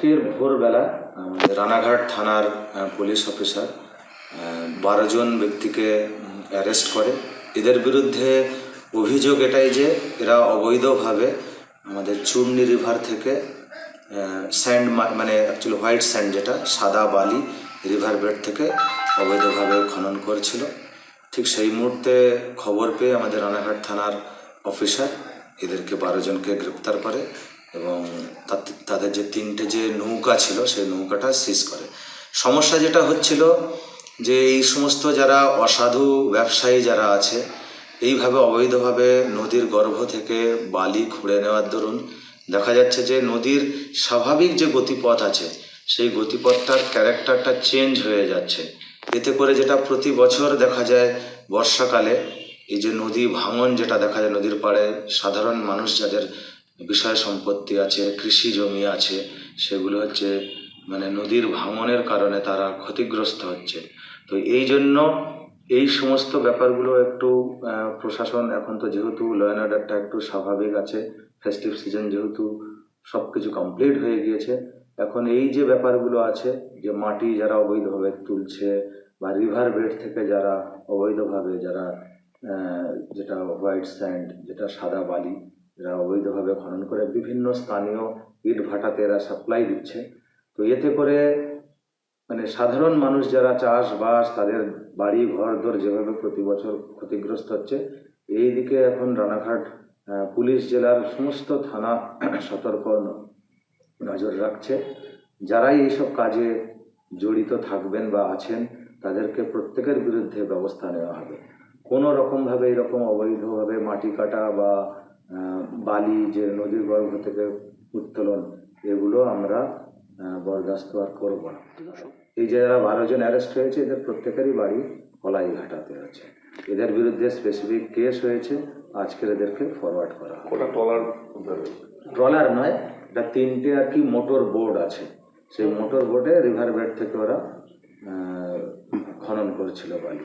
আজকের ভোরবেলা আমাদের রানাঘাট থানার পুলিশ অফিসার বারো জন ব্যক্তিকে অ্যারেস্ট করে। এদের বিরুদ্ধে অভিযোগ এটাই যে, এরা অবৈধভাবে আমাদের চূর্ণি রিভার থেকে স্যান্ড মানে অ্যাকচুয়ালি হোয়াইট স্যান্ড যেটা, সাদা বালি রিভার বেড থেকে অবৈধভাবে খনন করেছিল। ঠিক সেই মুহূর্তে খবর পেয়ে আমাদের রানাঘাট থানার অফিসার এদেরকে বারো জনকে গ্রেপ্তার করে। এবং তাদের যে তিনটে যে নৌকা ছিল, সেই নৌকাটা সিজ করে। সমস্যা যেটা হচ্ছিল যে এই সমস্ত যারা অসাধু ব্যবসায়ী যারা আছে, এইভাবে অবৈধভাবে নদীর গর্ভ থেকে বালি খুঁড়ে নেওয়ার দরুন দেখা যাচ্ছে যে নদীর স্বাভাবিক যে গতিপথ আছে, সেই গতিপথটার ক্যারেক্টারটা চেঞ্জ হয়ে যাচ্ছে। এতে করে যেটা প্রতি বছর দেখা যায় বর্ষাকালে, এই যে নদী ভাঙন যেটা দেখা যায় নদীর পাড়ে, সাধারণ মানুষ যাদের বিষয় সম্পত্তি আছে, কৃষি জমি আছে, সেগুলো হচ্ছে মানে নদীর ভাঙনের কারণে তারা ক্ষতিগ্রস্ত হচ্ছে। তো এই জন্য এই সমস্ত ব্যাপারগুলো একটু প্রশাসন এখন তো যেহেতু ল অর্ডারটা একটু স্বাভাবিক আছে ফেস্টিভ সিজন যেহেতু সব কিছু কমপ্লিট হয়ে গিয়েছে, এখন এই যে ব্যাপারগুলো আছে যে মাটি যারা অবৈধভাবে তুলছে বা রিভার বেড থেকে যারা অবৈধভাবে যারা যেটা হোয়াইট স্যান্ড যেটা সাদা বালি এরা অবৈধভাবে খনন করে বিভিন্ন স্থানীয় ইট ভাটাতে এরা সাপ্লাই দিচ্ছে। তো এতে করে মানে সাধারণ মানুষ যারা চাষবাস, তাদের বাড়ি, ঘর, দর যেভাবে প্রতি বছর ক্ষতিগ্রস্ত হচ্ছে, এই দিকে এখন রানাঘাট পুলিশ জেলার সমস্ত থানা সতর্ক নজর রাখছে। যারাই এইসব কাজে জড়িত থাকবেন বা আছেন, তাদেরকে প্রত্যেকের বিরুদ্ধে ব্যবস্থা নেওয়া হবে। কোনো রকমভাবে এরকম অবৈধভাবে মাটি কাটা বা বালি যে নদীর গর্ভ থেকে উত্তোলন এগুলো আমরা বরদাস্ত আর করব না। এই যে যারা বারো জন অ্যারেস্ট হয়েছে এদের প্রত্যেকেরই বাড়ি কলাইঘাটাতে আছে। এদের বিরুদ্ধে স্পেসিফিক কেস হয়েছে আজকের এদেরকে ফরওয়ার্ড করা ওটা উদ্ধার ট্রলার নয় এটা তিনটে আর কি মোটর বোর্ড আছে। সেই মোটর বোর্ডে রিভার বেড থেকে ওরা খনন করেছিল বালি।